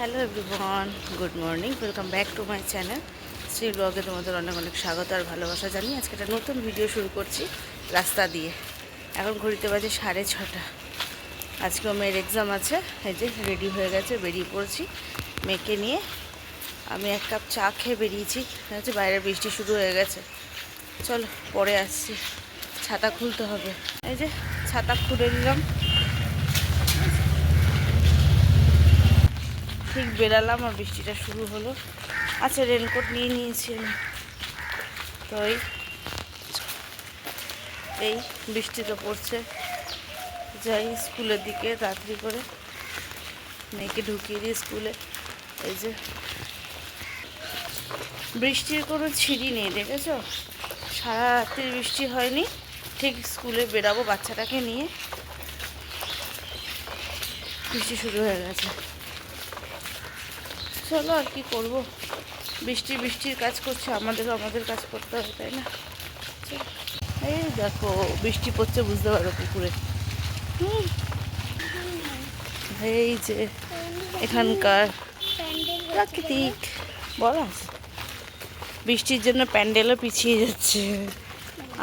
Hello everyone, good morning, welcome back to my channel. Shri ব্লগে তোমাদের অনেক অনেক স্বাগত আর ভালোবাসা জানিয়ে আজকে একটা নতুন ভিডিও শুরু করছি রাস্তা দিয়ে। এখন ঘড়িতে বাজে সাড়ে ছটা। আজকেও মেয়ের এক্সাম আছে, এই যে রেডি হয়ে গেছে, বেরিয়ে পড়ছি মেয়েকে নিয়ে। আমি এক কাপ চা খেয়ে বেরিয়েছি হচ্ছে বাইরে বৃষ্টি শুরু হয়ে গেছে। চলো, পরে আসছি। ছাতা খুলতে হবে। এই যে ছাতা খুলে নিলাম। ঠিক বেরালাম আর বৃষ্টিটা শুরু হলো। আচ্ছা রেনকোট নিয়ে নিয়েছি আমি তো এই বৃষ্টি তো পড়ছে। যাই, স্কুলের দিকে তাড়াতাড়ি করে মেয়েকে ঢুকিয়ে দিই স্কুলে। এই যে, বৃষ্টির কোনো ছিঁড়ি নেই, দেখেছ? সারা রাত্রি বৃষ্টি হয়নি। ঠিক স্কুলে বেরাবো বাচ্চাটাকে নিয়ে। বৃষ্টি শুরু হয়ে গেছে। চলো আর কি করব। বৃষ্টি, বৃষ্টির কাজ করছে, আমাদেরও আমাদের কাজ করতে হবে, তাই না? এই দেখো, বৃষ্টি পড়ছে, বুঝতে পারো পুকুরে। এই যে এখানকার প্রাকৃতিক আছে বৃষ্টির জন্য প্যান্ডেলও পিছিয়ে যাচ্ছে।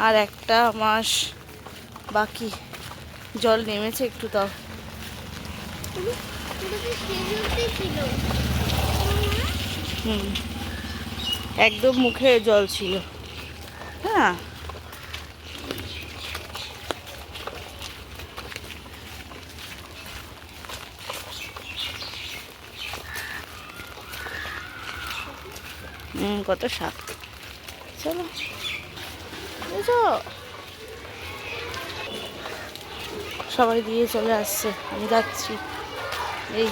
আর একটা মাস বাকি। জল নেমেছে একটু তাও। হুম। একদম মুখে জল ছিল। হ্যাঁ। কত শাক চলো। বুঝো সবাই দিয়ে চলে আসছে, আমি যাচ্ছি। এই।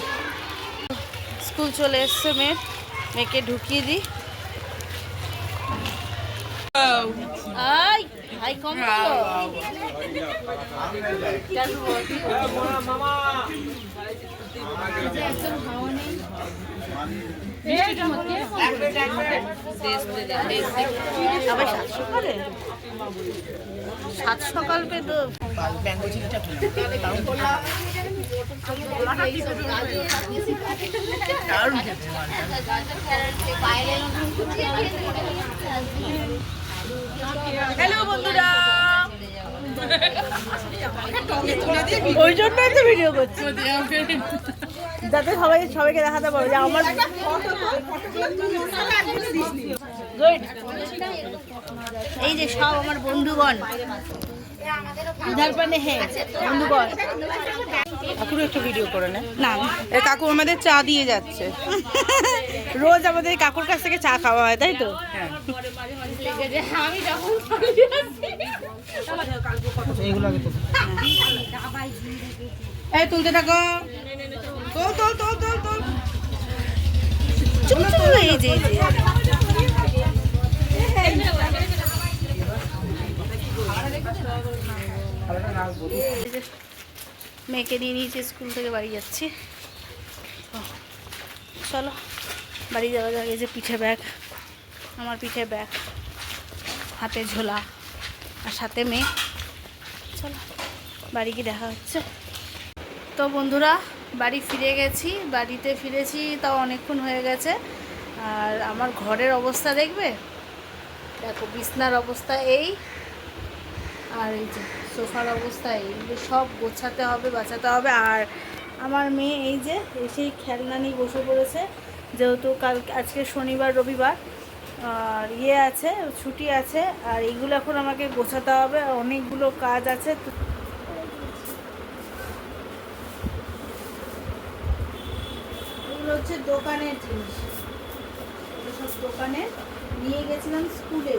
স্কুল চলে এসছে মেয়ের। মেয়েকে ঢুকিয়ে দিই। আই হাই কম সবাই সাত সকালে সাত সকাল পে তো হ্যালো বন্ধুরা। ওই জন্যই তো ভিডিও করছি। যাতে সবাই সবাইকে দেখাতে পারো যে আমার এই যে সব আমার বন্ধুগণ। কাকুর একটু ভিডিও করে নে। না। এ কাকু আমাদের চা দিয়ে যাচ্ছে। রোজ আমাদের কাকুর কাছ থেকে চা খাওয়া হয় তাই তো? তোল। এই তুলতে থাকো। তোল তোল তোল তোল তোল। এই যে এই যে এই যে মেয়েকে নিয়ে নিয়েছি, স্কুল থেকে বাড়ি যাচ্ছি। চলো, বাড়ি যাওয়া যাক, এই যে পিঠে ব্যাগ, আমার পিঠে ব্যাগ, হাতে ঝোলা আর সাথে মেয়ে। চলো, বাড়ি গিয়ে দেখা হচ্ছে। তো বন্ধুরা, বাড়ি ফিরে গেছি, বাড়িতে ফিরেছি, তাও অনেকক্ষণ হয়ে গেছে। আর আমার ঘরের অবস্থা দেখবে? দেখো, বিছনার অবস্থা এই। আর এই যে সোফার অবস্থা, এই এগুলো সব গোছাতে হবে, বাঁচাতে হবে। আর আমার মেয়ে এই যে এসেই খেলনা নিয়ে বসে পড়েছে। যেহেতু কাল, আজকে শনিবার, রবিবার, আর ইয়ে আছে, ছুটি আছে, আর এইগুলো এখন আমাকে গোছাতে হবে। অনেকগুলো কাজ আছে। এগুলো হচ্ছে দোকানের জিনিস। দোকানে নিয়ে গেছিলাম স্কুলে।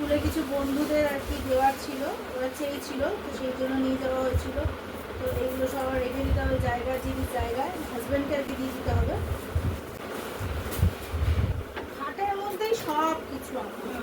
স্কুলে কিছু বন্ধুদের আর কি দেওয়ার ছিল, ওরা চেয়েছিল তো সেই জন্য নিয়ে যাওয়া হয়েছিল। তো এগুলো সবার রেখে দিতে হবে, জায়গা জিনিস জায়গায় হাজব্যান্ডকে আর কি দিয়ে দিতে হবে। খাটের মধ্যেই সব কিছু আমার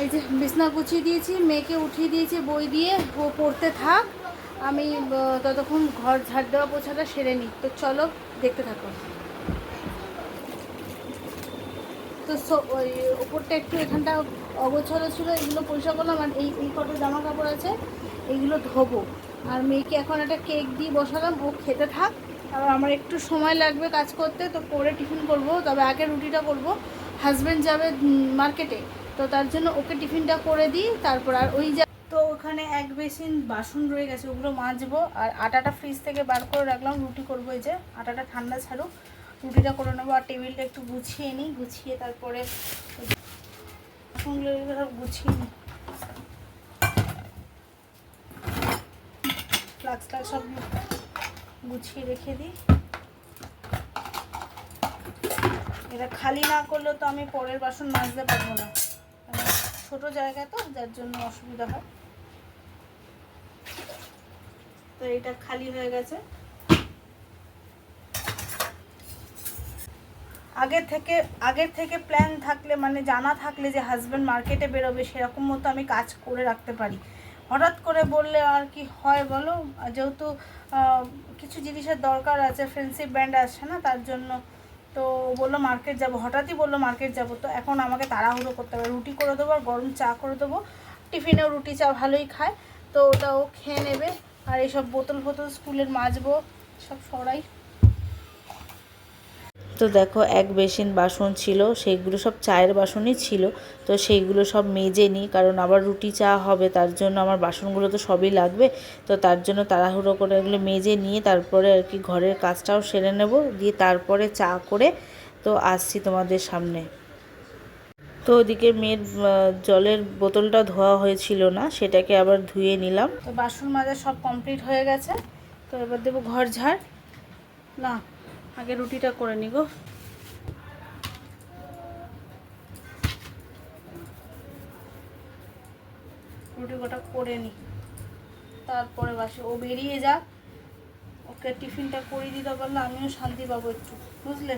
এই যে বিছনা গুছিয়ে দিয়েছি, মেয়েকে উঠিয়ে দিয়েছি বই দিয়ে, ও পড়তে থাক। আমি ততক্ষণ ঘর ঝাড় দেওয়া পোছাটা সেরে নিই। তো চলো, দেখতে থাকো। তো ওই ওপরটা একটু এখানটা অগোছালো ছিল, এগুলো পরিষ্কার করলাম। আর এই এই কত জামা কাপড় আছে, এইগুলো ধোবো। আর মেয়েকে এখন একটা কেক দিয়ে বসালাম, ও খেতে থাক। আর আমার একটু সময় লাগবে কাজ করতে, তো করে টিফিন করব। তবে আগে রুটিটা করব। হাজব্যান্ড যাবে মার্কেটে। তো তার জন্য ওকে টিফিনটা করে দিই, তারপর আর ওই যা তো ওখানে এক বেসিন বাসন রয়ে গেছে, ওগুলো মাজবো, আর আটাটা ফ্রিজ থেকে বার করে রাখলাম, রুটি করব এই যে, আটাটা ঠান্ডা ছাড়ুক, রুটিটা করে নেব, আর টেবিলটা একটু গুছিয়ে নিই, গুছিয়ে তারপরে সব গুছিয়ে নিই। সব গুছিয়ে রেখে দিই। এটা খালি না করলে তো আমি পরের বাসন মাজতে পারব না। ছোট জায়গা তো, যার জন্য অসুবিধা হয়। তো এটা খালি হয়ে গেছে। আগের থেকে আগের থেকে প্ল্যান থাকলে মানে জানা থাকলে যে হাজব্যান্ড মার্কেটে বেরোবে, সেরকম মতো আমি কাজ করে রাখতে পারি। হঠাৎ করে বললে আর কি হয় বলো? যেহেতু কিছু জিনিসের দরকার আছে ফ্রেন্ডশিপ ব্যান্ড আসছে না, তার জন্য তো বলল মার্কেট যাব, হঠাৎই বলল মার্কেট যাব। তো এখন আমাকে তাড়াহুড়ো করতে হবে, রুটি করে দেবো আর গরম চা করে দেবো। টিফিনেও রুটি চা ভালোই খায়, তো ওটাও খেয়ে নেবে। আর এইসব বোতল ফোতল স্কুলের মাজবো, সব সরাই। তো দেখো এক বেসিন বাসন ছিল, সেইগুলো সব চায়ের বাসনই ছিল, তো সেইগুলো সব মেজে নিই, কারণ আবার রুটি চা হবে, তার জন্য আমার বাসনগুলো তো সবই লাগবে, তো তার জন্য তাড়াহুড়ো করে এগুলো মেজে নিয়ে তারপরে আর কি ঘরের কাজটাও সেরে নেব, দিয়ে তারপরে চা করে তো আসছি তোমাদের সামনে। তো ওদিকে মেয়ের জলের বোতলটা ধোয়া হয়েছিল না, সেটাকে আবার ধুয়ে নিলাম। তো বাসন মাজা সব কমপ্লিট হয়ে গেছে, তো এবার দেবো ঘর ঝাড়। না আগে রুটিটা করে নি গো রুটি কটা করে নি। তারপরে বাসে, ও বেরিয়ে যাক। ওকে টিফিনটা করে দিতে পারলে আমিও শান্তি পাবো একটু, বুঝলে?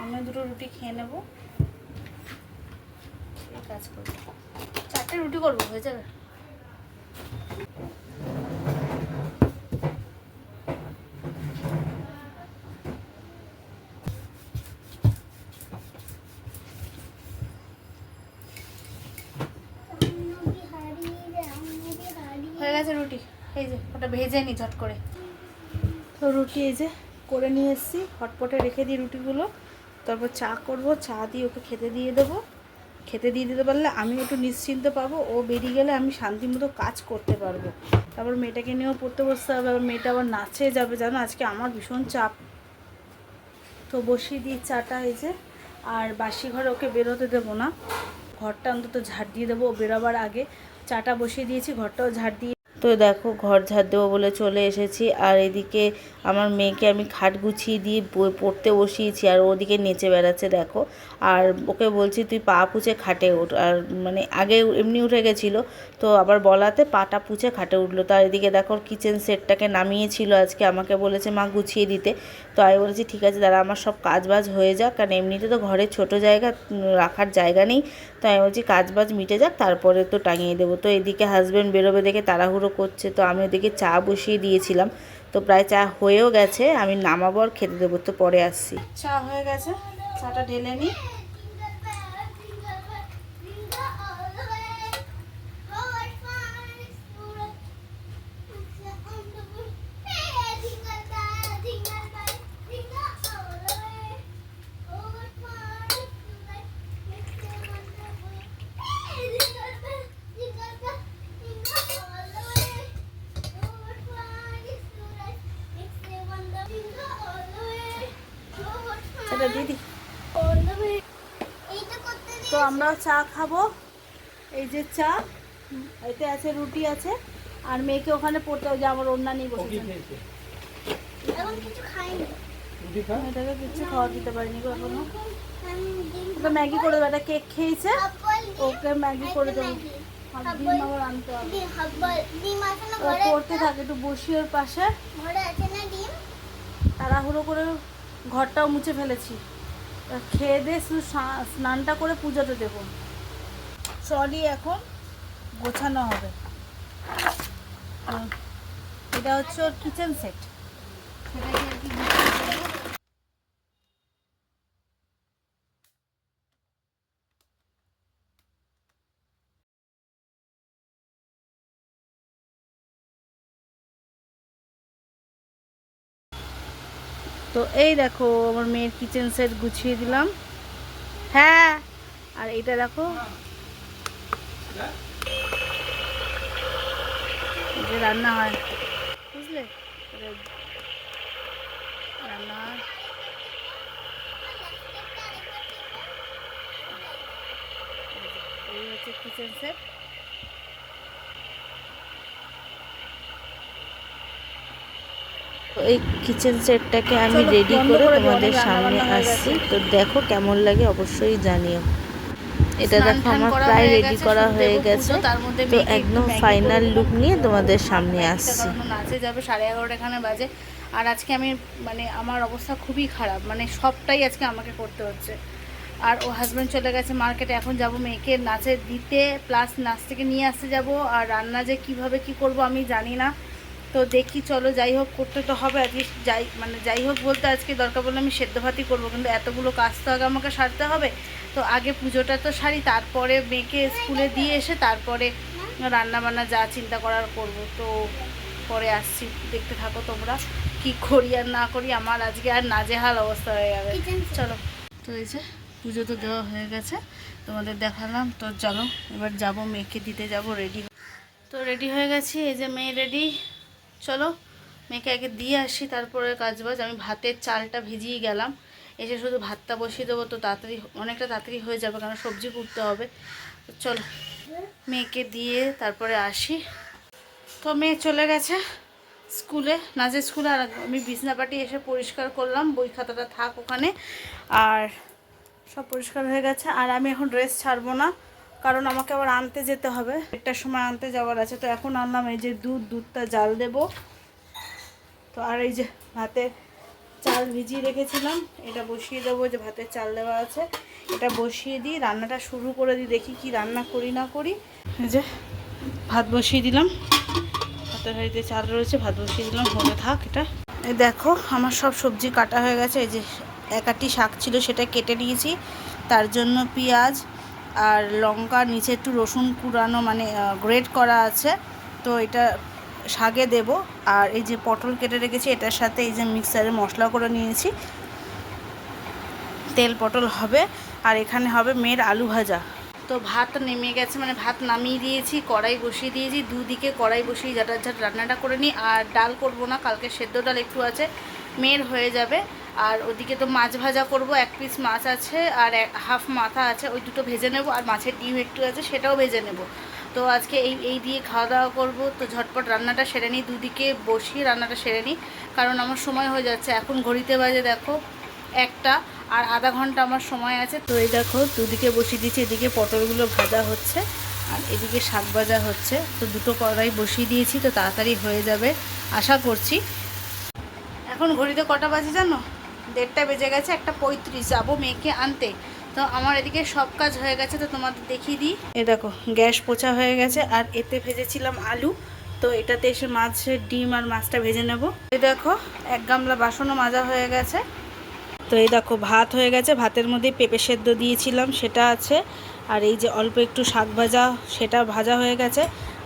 আমি দুটো রুটি খেয়ে নেব। কাজ করব। চারটে রুটি করব, হয়ে যাবে হয়ে গেছে রুটি এই যে ওটা ভেজে নি ঝট করে। তো রুটি এই যে করে নিয়ে এসেছি, হটপটে রেখে দিই রুটিগুলো। তারপর চা করব, চা দিয়ে ওকে খেতে দিয়ে দেবো। খেতে দিয়ে দিতে পারলে আমি একটু নিশ্চিন্ত পাবো, ও বেরিয়ে গেলে আমি শান্তি মতো কাজ করতে পারব। তারপর মেয়েটাকে নিয়েও পড়তে বসতে হবে, আবার মেয়েটা আবার নাচে যাবে, জানো? আজকে আমার ভীষণ চাপ। তো বসিয়ে দিই চাটা এই যে, আর বাসি ঘরে ওকে বেরোতে দেবো না। ঘরটা অন্তত ঝাড় দিয়ে দেবো বেরোবার আগে। চাটা বসিয়ে দিয়েছি, ঘরটাও ঝাড় দিয়ে তো দেখো, ঘর ঝাড় দেবো বলে চলে এসেছি। আর এদিকে আমার মেয়েকে আমি খাট গুছিয়ে দিয়ে পড়তে বসিয়েছি আর ওদিকে নেচে বেড়াচ্ছে, দেখো। আর ওকে বলছি, তুই পা পুছে খাটে ওঠ। আর মানে আগে এমনি উঠে গেছিল, তো আবার বলাতে পাটা পুছে খাটে উঠল। তো আর এদিকে দেখো, কিচেন সেটটাকে নামিয়েছিল আজকে, আমাকে বলেছে, মা, গুছিয়ে দিতে। তো আমি বলেছি, ঠিক আছে, দাঁড়া, আমার সব কাজ বাজ হয়ে যাক। কারণ এমনিতে তো ঘরে ছোট জায়গা রাখার জায়গা নেই। তো আমি বলছি, কাজ বাজ মিটে যাক, তারপরে তো টাঙিয়ে দেবো। তো এদিকে হাজব্যান্ড বেরোবে দেখে তাড়াহুড়ো করছে, তো আমি ওদিকে চা বসিয়ে দিয়েছিলাম। তো প্রায় চা হয়েও গেছে, আমি নামাবো আর খেতে দেবো, তো পরে আসছি। চা হয়ে গেছে, চাটা ঢেলে নিই তো আমরা চা খাব। এই যে চা এতে আছে রুটি আছে আর মেয়েকে ওখানে পড়তে হবে যে আমার অন্য নিয়ে বসেছে। এটাকে কিচ্ছু খাওয়া দিতে পারিনি এখনও। ম্যাগি করে দেবো একটা কেক খেয়েছে? ওকে ম্যাগি করে দেবো। পড়তে থাকে একটু বসি ওর পাশে। তাড়াহুড়ো করে ঘরটাও মুছে ফেলেছি। খেয়ে দিয়ে শুধু স্নানটা করে পুজোতে দেব। ট্রলি এখন, গোছানো হবে। এটা হচ্ছে ওর কিচেন সেট সেটাকে আর কি তো এই দেখো, আমার মেয়ের কিচেন সেট গুছিয়ে দিলাম। হ্যাঁ আর এটা দেখো। যে রান্না হয়। বুঝলে? রান্না হয়। এই হচ্ছে কিচেন সেট এই কিচেন সেটটাকে আমি রেডি করে তোমাদের সামনে আসছি। তো দেখো কেমন লাগে অবশ্যই জানিও। এটা দেখো আমার প্রায় রেডি করা হয়ে গেছে। তার মধ্যে তো একদম ফাইনাল লুক নিয়ে তোমাদের সামনে আসছি। নাচে যাবে সাড়ে এগারোটা এখানে বাজে। আর আজকে আমি মানে আমার অবস্থা খুবই খারাপ মানে সবটাই আজকে আমাকে করতে হচ্ছে। আর ও হাজব্যান্ড চলে গেছে মার্কেটে এখন যাব মেয়েকে নাচে দিতে প্লাস নাচ থেকে নিয়ে আসতে যাব। আর রান্না যে কীভাবে কি করব আমি জানি না। তো দেখি চলো যাই হোক করতে তো হবে আজকে যাই মানে যাই হোক বলতে আজকে দরকার বলে আমি সেদ্ধ ভাতই করব কিন্তু এতগুলো কাজ তো আগে আমাকে সারতে হবে। তো আগে পুজোটা তো সারি তারপরে মেয়েকে স্কুলে দিয়ে এসে তারপরে রান্না বান্না যা চিন্তা করার করব। তো পরে আসছি দেখতে থাকো তোমরা কি করি আর না করি আমার আজকে আর নাজেহাল অবস্থা হয়ে যাবে চলো। তো এই যে পুজো তো দেওয়া হয়ে গেছে তোমাদের দেখালাম তো চলো এবার যাব মেয়েকে দিতে যাব রেডি তো রেডি হয়ে গেছি এই যে মেয়ে রেডি চলো মেয়েকে আগে দিয়ে আসি, তারপরে কাজ বাজ আমি ভাতের চালটা ভিজিয়ে গেলাম। এসে শুধু ভাতটা বসিয়ে দেবো, তো তাড়াতাড়ি, অনেকটা তাড়াতাড়ি হয়ে যাবে, কারণ সবজি কুটতে হবে। চলো, মেয়েকে দিয়ে তারপরে আসি। তো মেয়ে চলে গেছে স্কুলে। নাচের স্কুলে আর আমি বিছনাপাটি এসে পরিষ্কার করলাম, বই খাতাটা থাক ওখানে। আর সব পরিষ্কার হয়ে গেছে। আর আমি এখন ড্রেস ছাড়বো না। কারণ আমাকে আবার আনতে যেতে হবে। একটার সময় আনতে যাওয়ার আছে, তো এখন আনলাম এই যে দুধ, দুধটা জাল দেব। তো আর এই যে ভাতে চাল ভিজিয়ে রেখেছিলাম, এটা বসিয়ে দেবো, যে ভাতের চাল দেওয়া আছে। এটা বসিয়ে দিই, রান্নাটা শুরু করে দিই, দেখি কি রান্না করি, না করি। এই যে ভাত বসিয়ে দিলাম। ভাতের হাঁড়িতে চাল রয়েছে, ভাত বসিয়ে দিলাম, হতে থাক এটা। দেখো, আমার সব সবজি কাটা হয়ে গেছে, এই যে একাটি শাক ছিল সেটা কেটে নিয়েছি। তার জন্য পেঁয়াজ আর লঙ্কা নিচে একটু রসুন কুড়ানো মানে গ্রেট করা আছে, তো এটা শাগে দেব। আর এই যে পটল কেটে রেখেছি, এটার সাথে এই যে মিক্সারে মশলা করে নিয়েছি। তেল পটল হবে, আর এখানে হবে মেয়ের আলু ভাজা। তো ভাত নেমে গেছে মানে ভাত নামিয়ে দিয়েছি, কড়াই বসিয়ে দিয়েছি, দুদিকে কড়াই বসিয়ে ঝাটার ঝাট রান্নাটা করে নিই। আর ডাল করব না, কালকে সেদ্ধ ডাল একটু আছে, মেয়ের হয়ে যাবে। আর ওদিকে তো মাছ ভাজা করব, এক পিস মাছ আছে আর হাফ মাথা আছে, ওই দুটো ভেজে নেব আর মাছের ডিম একটু আছে সেটাও ভেজে নেব। তো আজকে এই এই দিয়ে খাওয়া দাওয়া করব, তো ঝটপট রান্নাটা সেরে নিই, দুদিকে বসিয়ে রান্নাটা সেরে নিই, কারণ আমার সময় হয়ে যাচ্ছে। এখন ঘড়িতে বাজে দেখো একটা আর আধা ঘণ্টা আমার সময় আছে। তো এই দেখো দুদিকে বসিয়ে দিয়েছি, এদিকে পটলগুলো ভাজা হচ্ছে আর এদিকে শাক ভাজা হচ্ছে। তো দুটো কড়াই বসিয়ে দিয়েছি, তো তাড়াতাড়ি হয়ে যাবে, আশা করছি। এখন ঘড়িতে কটা বাজে জানো? দেড়টা বেজে গেছে, একটা পঁয়ত্রিশ, যাব মেয়েকে আনতে। তো আমার এদিকে সব কাজ হয়ে গেছে, তো তোমাদের দেখিয়ে দিই। এ দেখো, গ্যাস পোছা হয়ে গেছে, আর এতে ভেজেছিলাম আলু। তো এটাতে এসে মাছের ডিম আর মাছটা ভেজে নেব। এই দেখো, এক গামলা বাসনও মাজা হয়ে গেছে। তো এই দেখো, ভাত হয়ে গেছে, ভাতের মধ্যে পেঁপে সেদ্ধ দিয়েছিলাম, সেটা আছে। আর এই যে অল্প একটু শাক ভাজা, সেটা ভাজা হয়ে গেছে।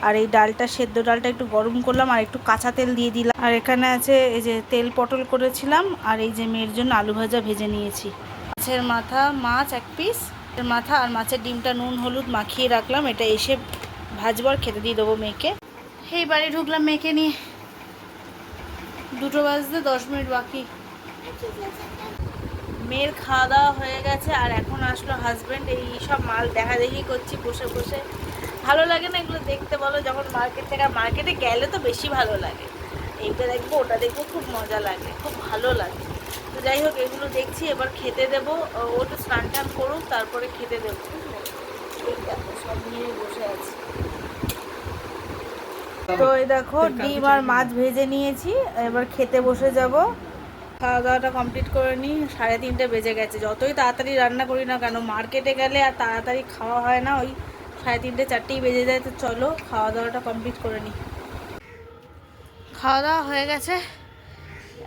আর এই ডালটা, সেদ্ধ ডালটা একটু গরম করলাম আর একটু কাঁচা তেল দিয়ে দিলাম। আর এখানে আছে এই যে তেল পটল করেছিলাম আর এই যে মেয়ের জন্য আলু ভাজা ভেজে নিয়েছি। মাছের মাথা, মাছ এক পিস এর মাথা আর মাছের ডিমটা নুন, হলুদ মাখিয়ে রাখলাম। এটা এসে ভাজবো আর খেতে দিয়ে দেবো মেয়েকে। এই বাড়ি ঢুকলাম মেয়েকে নিয়ে। দুটো বাজতে দশ মিনিট বাকি। মেয়ের খাওয়া দাওয়া হয়ে গেছে আর এখন আসলো হাজব্যান্ড এই সব মাল দেখা দেখি করছি বসে বসে। ভালো লাগে না এগুলো দেখতে? বলো যখন মার্কেট থেকে মার্কেটে গেলে তো বেশি ভালো লাগে। এইটা দেখব ওটা দেখব খুব মজা লাগে খুব ভালো লাগে। তো যাই হোক এগুলো দেখছি এবার খেতে দেবো। ও তো স্নান টান করুক তারপরে খেতে দেবো সব নিয়ে বসে আছে। তো এই দেখো ডিম আর মাছ ভেজে নিয়েছি এবার খেতে বসে যাব। খাওয়া দাওয়াটা কমপ্লিট করে নিই সাড়ে তিনটে বেজে গেছে। যতই তাড়াতাড়ি রান্না করি না কেন মার্কেটে গেলে আর তাড়াতাড়ি খাওয়া হয় না ওই সাড়ে তিনটে চারটেই বেজে যায় তো চলো খাওয়া দাওয়াটা কমপ্লিট করে নিই খাওয়া দাওয়া হয়ে গেছে।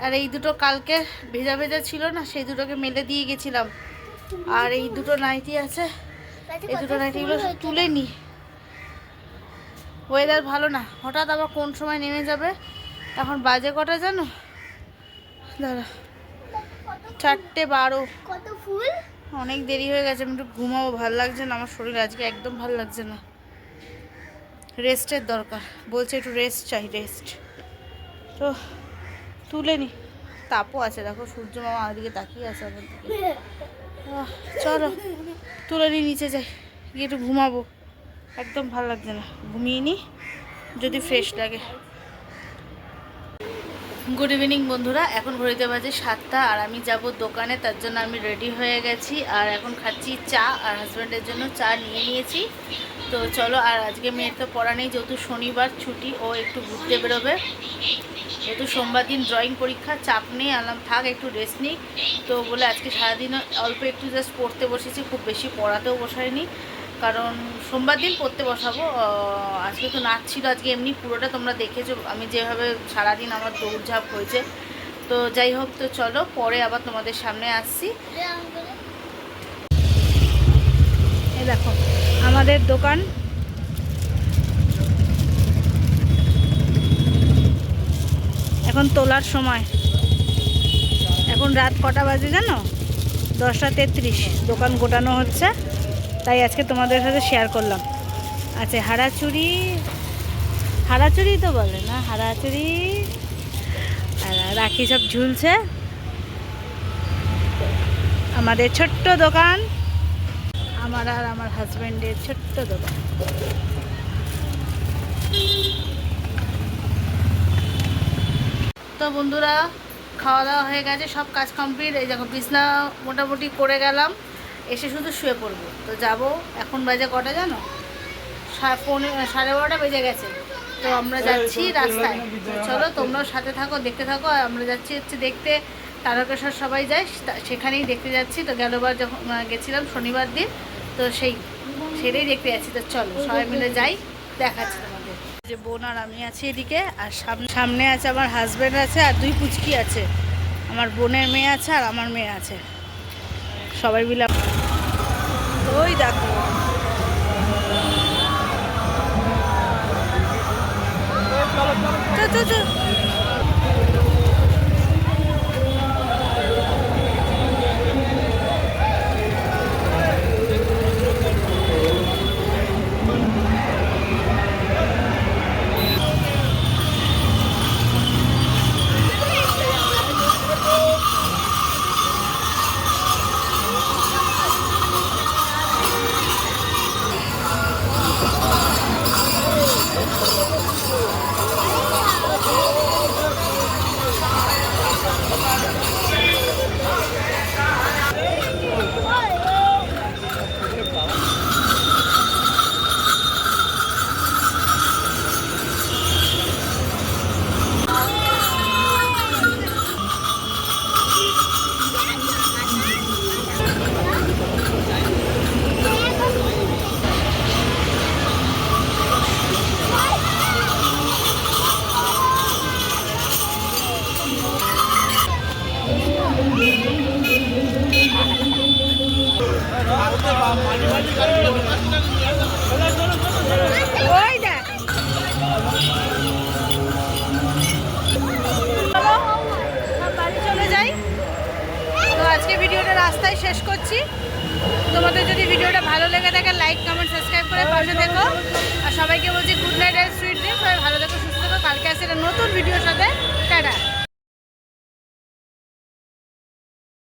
আর এই দুটো কালকে ভেজা ভেজা ছিল না সেই দুটোকে মেলে দিয়ে গেছিলাম। আর এই দুটো নাইটি আছে এই দুটো নাইটিগুলো তুলে নিই ওয়েদার ভালো না হঠাৎ আবার কোন সময় নেমে যাবে? এখন বাজে কটা জানো? দাঁড়া চারটে বারো। কত ফুল? অনেক দেরি হয়ে গেছে, আমি একটু ঘুমাবো, ভালো লাগছে না, আমার শরীর আজকে একদম ভালো লাগছে না। রেস্টের দরকার, বলছে একটু রেস্ট চাই রেস্ট তো, তুলে নি। তাপও আছে, দেখো সূর্য মামা আমার দিকে তাকিয়ে আছে আমার দিকে চলো, তুলে নি, নিচে যাই, গিয়ে একটু ঘুমাবো। একদম ভালো লাগছে না, ঘুমিয়ে নি, যদি ফ্রেশ লাগে। গুড ইভিনিং বন্ধুরা। এখন ঘড়িতে বাজে সাতটা আর আমি যাব দোকানে, তার জন্য আমি রেডি হয়ে গেছি। আর এখন খাচ্ছি চা, আর হাজব্যান্ডের জন্য চা নিয়ে নিয়েছি। তো চলো, আর আজকে মেয়ের তো পড়া নেই, যেহেতু শনিবার ছুটি, ও একটু ঘুরতে বেরোবে। যেহেতু সোমবার দিন ড্রয়িং পরীক্ষা, চাপ নেই, আলাম থাক, একটু রেস্ট নিই তো বলে আজকে সারাদিন অল্প একটু জাস্ট পড়তে বসেছি, খুব বেশি পড়াতেও বসাইনি কারণ সোমবার দিন পড়তে বসাবো আজকে তো নাচ ছিল, আজকে এমনি পুরোটা তোমরা দেখেছ, আমি যেভাবে সারাদিন আমার দৌড়ঝাঁপ হয়েছে। তো যাই হোক, তো চলো, পরে আবার তোমাদের সামনে আসছি। দেখো, আমাদের দোকান। এখন তোলার সময়। এখন রাত কটা বাজে জানো? দশটা তেত্রিশ, দোকান গোটানো হচ্ছে। তাই আজকে তোমাদের সাথে শেয়ার করলাম। আচ্ছা হারাচুরি হারাচুরি তো বলে না, হারাচুরি, আর রাখি সব ঝুলছে। আমাদের ছোট্ট দোকান, আমার আর আমার হাজব্যান্ডের ছোট্ট দোকান। তো বন্ধুরা, খাওয়া দাওয়া হয়ে গেছে, সব কাজ কমপ্লিট এই দেখো, বিছনা মোটামুটি করে গেলাম। এসে শুধু শুয়ে পড়ব। তো যাব এখন বাজে কটা জানো? সা- পৌনে সাড়ে বারোটা বেজে গেছে। তো আমরা যাচ্ছি রাস্তায়। চলো তোমরাও সাথে থাকো দেখতে থাকো। আর আমরা যাচ্ছি হচ্ছে দেখতে তারকেশ্বর সবাই যায়। সেখানেই দেখতে যাচ্ছি। তো গেলবার যখন গেছিলাম শনিবার দিন। তো সেই সেটাই দেখতে যাচ্ছি। তো চলো সবাই মিলে যাই দেখাচ্ছি তোমাদের। যে বোন আর আমি আছি এদিকে। আর সামনে সামনে আছে আমার হাজব্যান্ড আছে আর দুই পুচকি আছে। আমার বোনের মেয়ে আছে আর আমার মেয়ে আছে। সবাই মিলে ওই দেখো। চল চল চল। সাবস্ক্রাইব থেকো। দেখো আর সবাইকে বলছি গুড নাইট আর সুইট ড্রিম সবাই ভালো থেকো, সুস্থ থেকো। কালকে আসে একটা নতুন ভিডিওর সাথে।